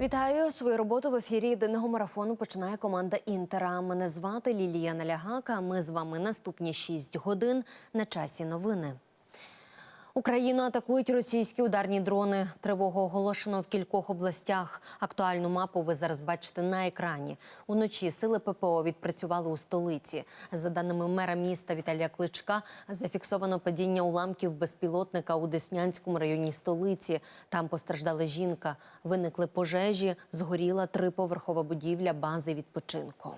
Вітаю свою роботу в ефірі єдиного марафону. Починає команда Інтера. Мене звати Лілія Налягака. Ми з вами наступні 6 годин на часі новини. Україну атакують російські ударні дрони. Тривогу оголошено в кількох областях. Актуальну мапу ви зараз бачите на екрані. Уночі сили ППО відпрацювали у столиці. За даними мера міста Віталія Кличка, зафіксовано падіння уламків безпілотника у Деснянському районі столиці. Там постраждала жінка. Виникли пожежі. Згоріла триповерхова будівля бази відпочинку.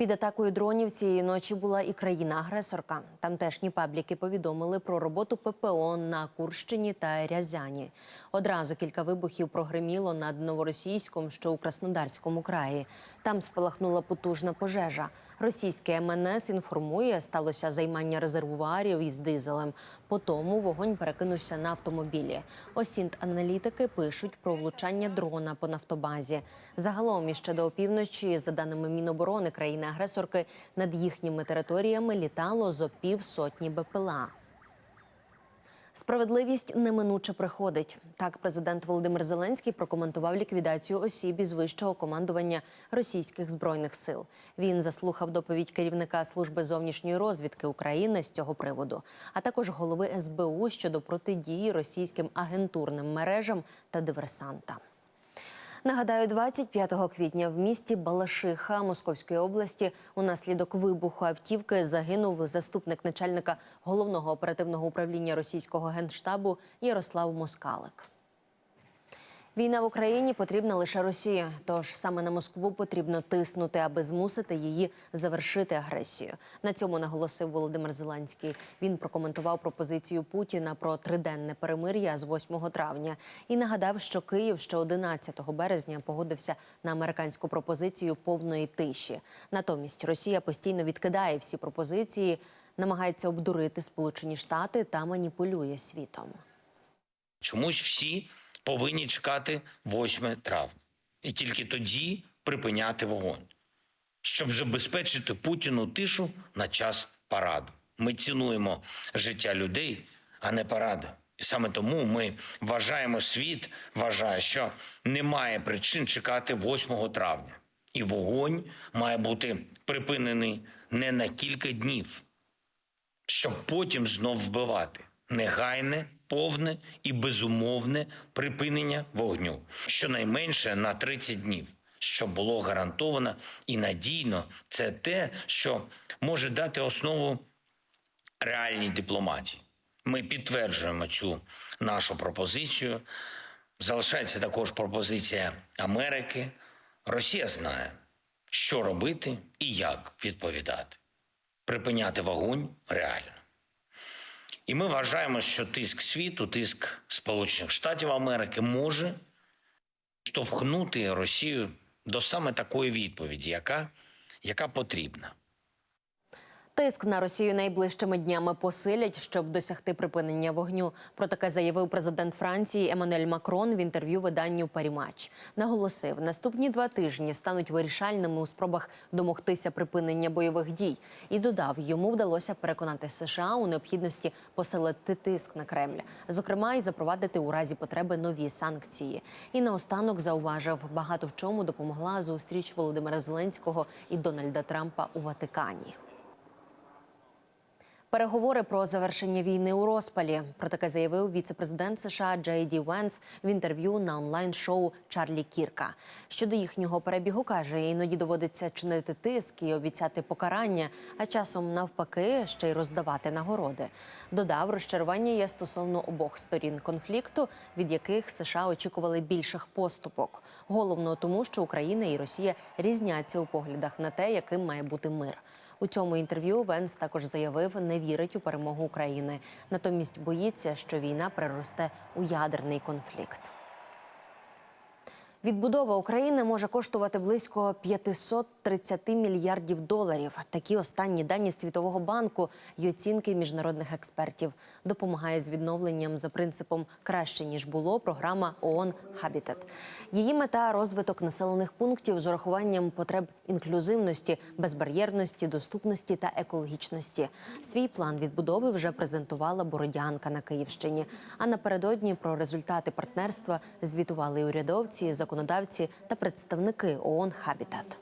Під атакою дронів цієї ночі була і країна-агресорка. Тамтешні пабліки повідомили про роботу ППО на Курщині та Рязані. Одразу кілька вибухів прогреміло над новоросійськом, що у Краснодарському краї. Там спалахнула потужна пожежа. Російське МНС інформує, сталося займання резервуарів із дизелем. По тому вогонь перекинувся на автомобілі. Осінт аналітики пишуть про влучання дрона по нафтобазі. Загалом іще до опівночі, за даними Міноборони країни-агресорки, над їхніми територіями літало зо півсотні БПЛА. Справедливість неминуче приходить. Так, президент Володимир Зеленський прокоментував ліквідацію осіб із вищого командування російських збройних сил. Він заслухав доповідь керівника служби зовнішньої розвідки України з цього приводу, а також голови СБУ щодо протидії російським агентурним мережам та диверсантам. Нагадаю, 25 квітня в місті Балашиха Московської області унаслідок вибуху автівки загинув заступник начальника головного оперативного управління російського генштабу Ярослав Москалик. Війна в Україні потрібна лише Росії, тож саме на Москву потрібно тиснути, аби змусити її завершити агресію. На цьому наголосив Володимир Зеленський. Він прокоментував пропозицію Путіна про триденне перемир'я з 8 травня і нагадав, що Київ ще 11 березня погодився на американську пропозицію повної тиші. Натомість Росія постійно відкидає всі пропозиції, намагається обдурити Сполучені Штати та маніпулює світом. Чомусь всі повинні чекати 8 травня і тільки тоді припиняти вогонь, щоб забезпечити Путіну тишу на час параду. Ми цінуємо життя людей, а не паради. І саме тому ми вважаємо, світ вважає, що немає причин чекати 8 травня. І вогонь має бути припинений не на кілька днів, щоб потім знов вбивати. Негайне, повне і безумовне припинення вогню, щонайменше на 30 днів, щоб було гарантовано і надійно. Це те, що може дати основу реальній дипломатії. Ми підтверджуємо цю нашу пропозицію. Залишається також пропозиція Америки. Росія знає, що робити і як відповідати. Припиняти вогонь реально. І ми вважаємо, що тиск світу, тиск Сполучених Штатів Америки може штовхнути Росію до саме такої відповіді, яка, яка потрібна. Тиск на Росію найближчими днями посилять, щоб досягти припинення вогню. Про таке заявив президент Франції Еммануель Макрон в інтерв'ю виданню Парімач. Наголосив, наступні два тижні стануть вирішальними у спробах домогтися припинення бойових дій. І додав, йому вдалося переконати США у необхідності посилити тиск на Кремль, зокрема і запровадити у разі потреби нові санкції. І наостанок зауважив, багато в чому допомогла зустріч Володимира Зеленського і Дональда Трампа у Ватикані. Переговори про завершення війни у розпалі. Про таке заявив віце-президент США Джей Ді Венс в інтерв'ю на онлайн-шоу Чарлі Кірка. Щодо їхнього перебігу каже, іноді доводиться чинити тиск і обіцяти покарання, а часом навпаки ще й роздавати нагороди. Додав, розчарування є стосовно обох сторін конфлікту, від яких США очікували більших поступок. Головно тому, що Україна і Росія різняться у поглядах на те, яким має бути мир. У цьому інтерв'ю Венс також заявив, не вірить у перемогу України. Натомість боїться, що війна переросте у ядерний конфлікт. Відбудова України може коштувати близько 530 мільярдів доларів. Такі останні дані Світового банку і оцінки міжнародних експертів. Допомагає з відновленням за принципом краще ніж було. Програма ООН Хабітет. Її мета розвиток населених пунктів з урахуванням потреб інклюзивності, безбар'єрності, доступності та екологічності. Свій план відбудови вже презентувала Бородянка на Київщині. А напередодні про результати партнерства звітували й урядовці, законодавці та представники ООН Хабітат.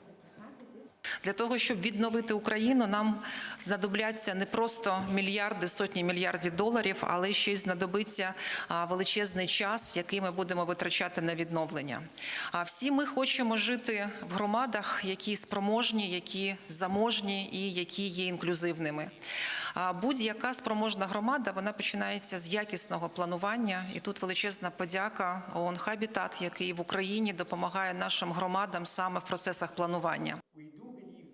Для того, щоб відновити Україну, нам знадобляться не просто мільярди, сотні мільярдів доларів, але ще й знадобиться величезний час, який ми будемо витрачати на відновлення. А всі ми хочемо жити в громадах, які спроможні, які заможні і які є інклюзивними. Будь-яка спроможна громада вона починається з якісного планування, і тут величезна подяка ООН Хабітат, який в Україні допомагає нашим громадам саме в процесах планування.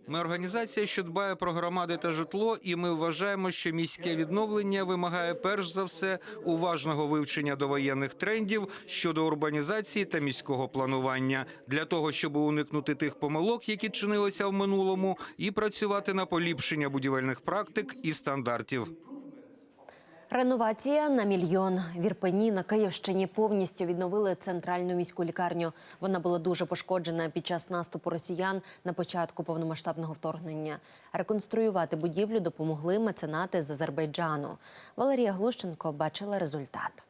Ми організація, що дбає про громади та житло, і ми вважаємо, що міське відновлення вимагає перш за все уважного вивчення довоєнних трендів щодо урбанізації та міського планування для того, щоб уникнути тих помилок, які чинилися в минулому, і працювати на поліпшення будівельних практик і стандартів. Реновація на мільйон. В Ірпені на Київщині повністю відновили центральну міську лікарню. Вона була дуже пошкоджена під час наступу росіян на початку повномасштабного вторгнення. Реконструювати будівлю допомогли меценати з Азербайджану. Валерія Глущенко бачила результат.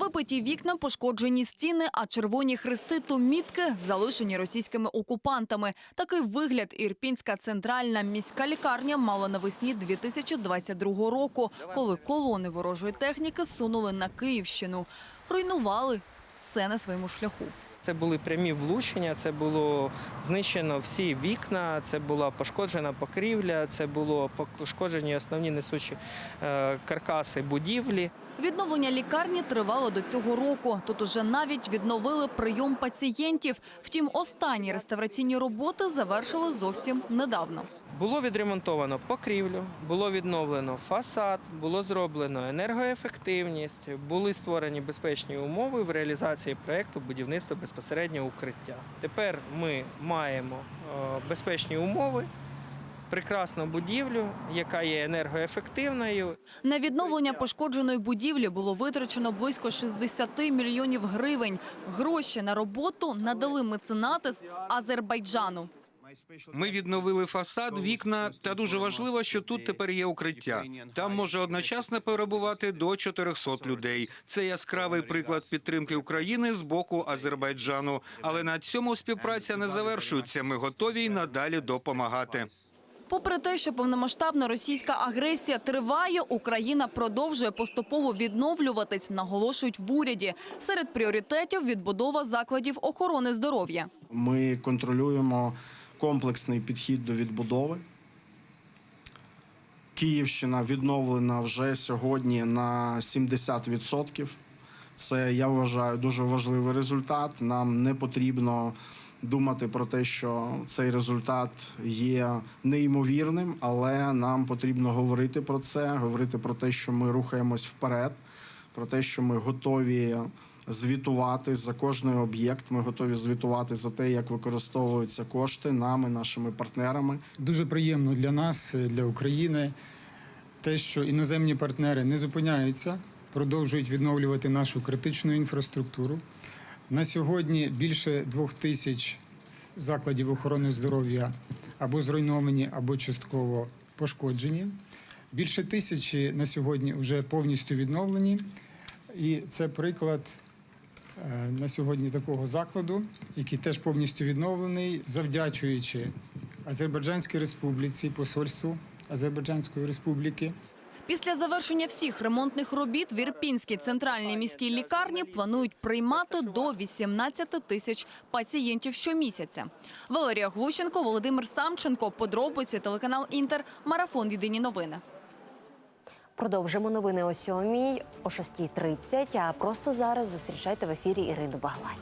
Вибиті вікна, пошкоджені стіни, а червоні хрести то мітки, залишені російськими окупантами. Такий вигляд Ірпінська центральна міська лікарня мала навесні 2022 року, коли колони ворожої техніки сунули на Київщину. Руйнували все на своєму шляху. Це були прямі влучення, це було знищено всі вікна, це була пошкоджена покрівля, це було пошкоджені основні несучі е, каркаси будівлі. Відновлення лікарні тривало до цього року. Тут уже навіть відновили прийом пацієнтів. Втім, останні реставраційні роботи завершили зовсім недавно. Було відремонтовано покрівлю, було відновлено фасад, було зроблено енергоефективність, були створені безпечні умови в реалізації проекту будівництва безпосереднього укриття. Тепер ми маємо е, безпечні умови, прекрасну будівлю, яка є енергоефективною, На відновлення пошкодженої будівлі було витрачено близько 60 мільйонів гривень. Гроші на роботу надали меценати з Азербайджану. Ми відновили фасад, вікна, та дуже важливо, що тут тепер є укриття. Там може одночасно перебувати до 400 людей. Це яскравий приклад підтримки України з боку Азербайджану. Але на цьому співпраця не завершується. Ми готові й надалі допомагати. Попри те, що повномасштабна російська агресія триває, Україна продовжує поступово відновлюватись, наголошують в уряді. Серед пріоритетів відбудова закладів охорони здоров'я. Ми контролюємо комплексний підхід до відбудови. Київщина відновлена вже сьогодні на 70%. Це я вважаю дуже важливий результат. Нам не потрібно думати про те, що цей результат є неймовірним, але нам потрібно говорити про це, говорити про те, що ми рухаємось вперед, про те, що ми готові звітувати за кожний об'єкт. Ми готові звітувати за те, як використовуються кошти нами, нашими партнерами. Дуже приємно для нас, е, для України, те, що іноземні партнери не зупиняються, продовжують відновлювати нашу критичну інфраструктуру. На сьогодні більше двох тисяч закладів охорони здоров'я або зруйновані, або частково пошкоджені. Більше тисячі на сьогодні вже повністю відновлені. І це приклад на сьогодні такого закладу, який теж повністю відновлений, завдячуючи Азербайджанській республіці, посольству Азербайджанської республіки. Після завершення всіх ремонтних робіт в Ірпінській центральній міській лікарні планують приймати до 18 тисяч пацієнтів щомісяця. Валерія Глущенко, Володимир Самченко. Подробиці телеканал Інтер. Марафон. Єдині новини. Продовжимо новини о сьомій, о 6.30, А просто зараз зустрічайте в ефірі Ірину Баглай.